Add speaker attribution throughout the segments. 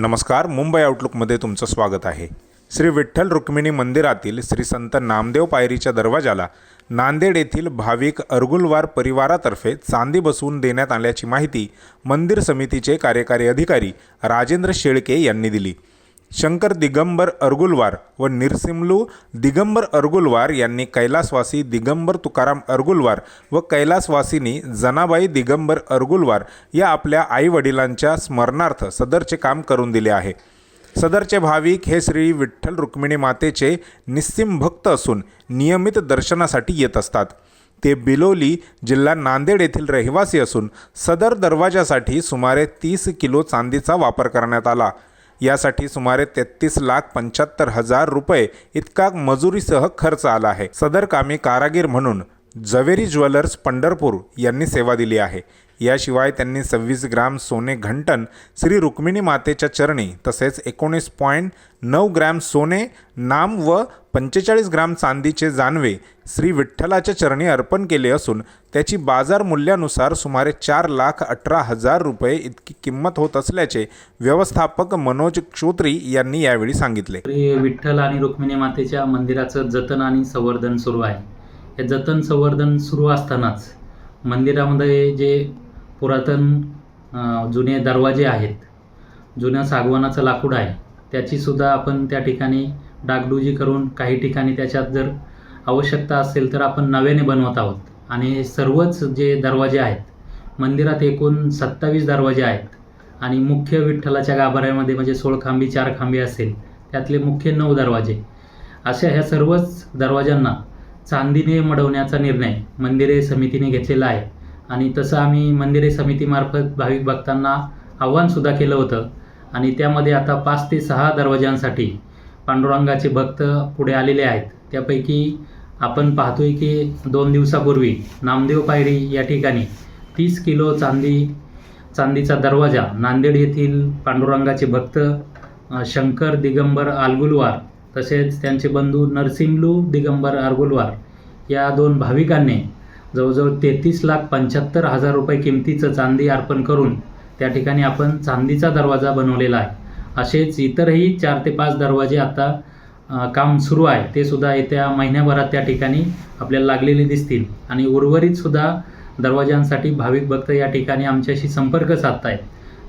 Speaker 1: नमस्कार मुंबई आउटलुकमध्ये तुमचं स्वागत आहे. श्री विठ्ठल रुक्मिणी मंदिरातील श्री संत नामदेव पायरीच्या दरवाजाला नांदेड येथील भाविक अर्गुलवार परिवारातर्फे चांदी बसवून देण्यात आल्याची माहिती मंदिर समितीचे कार्यकारी अधिकारी राजेंद्र शेळके यांनी दिली. शंकर दिगंबर अर्गुलवार व निरसिमलू दिगंबर अर्गुलवार यांनी कैलासवासी दिगंबर तुकाराम अर्गुलवार व कैलासवासिनी जनाबाई दिगंबर अर्गुलवार या आपल्या आईवडिलांच्या स्मरणार्थ सदरचे काम करून दिले आहे. सदरचे भाविक हे श्री विठ्ठल रुक्मिणी मातेचे निस्सिम भक्त असून नियमित दर्शनासाठी येत असतात. ते बिलोली जिल्हा नांदेड येथील रहिवासी असून सदर दरवाजासाठी सुमारे तीस किलो चांदीचा वापर करण्यात आला. यासाठी सुमारे तेहतीस लाख पंच्याहत्तर हजार रुपये इतका मजुरीसह खर्च आला आहे. सदर कामी कारागीर म्हणून जवेरी ज्वेलर्स पंढरपूर यांनी सेवा दिली आहे. याशिवाय त्यांनी सव्वीस ग्राम सोने घंटन श्री रुक्मिणी मातेच्या चरणी तसेच एकोणीस पॉईंट नऊ ग्रॅम सोने नाम व पंचेचाळीस ग्राम चांदीचे जानवे श्री विठ्ठलाच्या चरणी अर्पण केले असून त्याची बाजार मूल्यानुसार सुमारे चार लाख अठरा हजार रुपये इतकी किंमत होत असल्याचे व्यवस्थापक मनोज क्षोत्री यांनी यावेळी सांगितले.
Speaker 2: विठ्ठल आणि रुक्मिणी मातेच्या मंदिराचं जतन आणि संवर्धन सुरू आहे. हे जतन संवर्धन सुरू असतानाच मंदिरामध्ये जे पुरातन जुने दरवाजे आहेत जुन्या सागवानाचं लाकूड आहे त्याचीसुद्धा आपण त्या ठिकाणी डागडुजी करून काही ठिकाणी त्याच्यात जर आवश्यकता असेल तर आपण नव्याने बनवत आहोत. आणि सर्वच जे दरवाजे आहेत मंदिरात एकूण सत्तावीस दरवाजे आहेत आणि मुख्य विठ्ठलाच्या गाभाऱ्यामध्ये म्हणजे सोळ खांबी चार खांबी असेल त्यातले मुख्य नऊ दरवाजे. अशा ह्या सर्वच दरवाजांना चांदीने मडवण्याचा निर्णय मंदिरे समितीने घेतलेला आहे. आणि तसं आम्ही मंदिरे समितीमार्फत भाविक भक्तांना आव्हानसुद्धा केलं होतं. आणि त्यामध्ये आता पाच ते सहा दरवाजांसाठी पांडुरंगाचे भक्त पुढे आलेले आहेत. त्यापैकी आपण पाहतोय की दोन दिवसापूर्वी नामदेव पायरी या ठिकाणी तीस किलो चांदी चांदीचा दरवाजा नांदेड येथील पांडुरंगाचे भक्त शंकर दिगंबर आलगुलवार तसेच त्यांचे बंधू नरसिंगलू दिगंबर आरगुलवार या दोन भाविकांनी जवळजवळ तेहतीस लाख पंच्याहत्तर हजार रुपये किमतीचं चांदी अर्पण करून त्या ठिकाणी आपण चांदीचा दरवाजा बनवलेला आहे. असेच इतरही चार ते पाच दरवाजे आता काम सुरू आहे. ते सुद्धा येत्या महिन्याभरात त्या ठिकाणी आपल्याला लागलेले दिसतील. आणि उर्वरित सुद्धा दरवाजांसाठी भाविक भक्त या ठिकाणी आमच्याशी संपर्क साधतायत.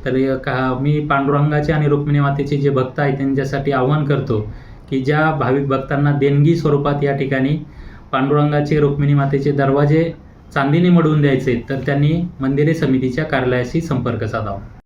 Speaker 2: तर का मी पांडुरंगाचे आणि रुक्मिणी मातेचे जे भक्त आहेत त्यांच्यासाठी आव्हान करतो की ज्या भाविक भक्तांना देणगी स्वरूपात या ठिकाणी पांडुरंगाचे रुक्मिणी मातेचे दरवाजे चांदीने मडवून द्यायचे तर त्यांनी मंदिरे समितीच्या कार्यालयाशी संपर्क साधावा.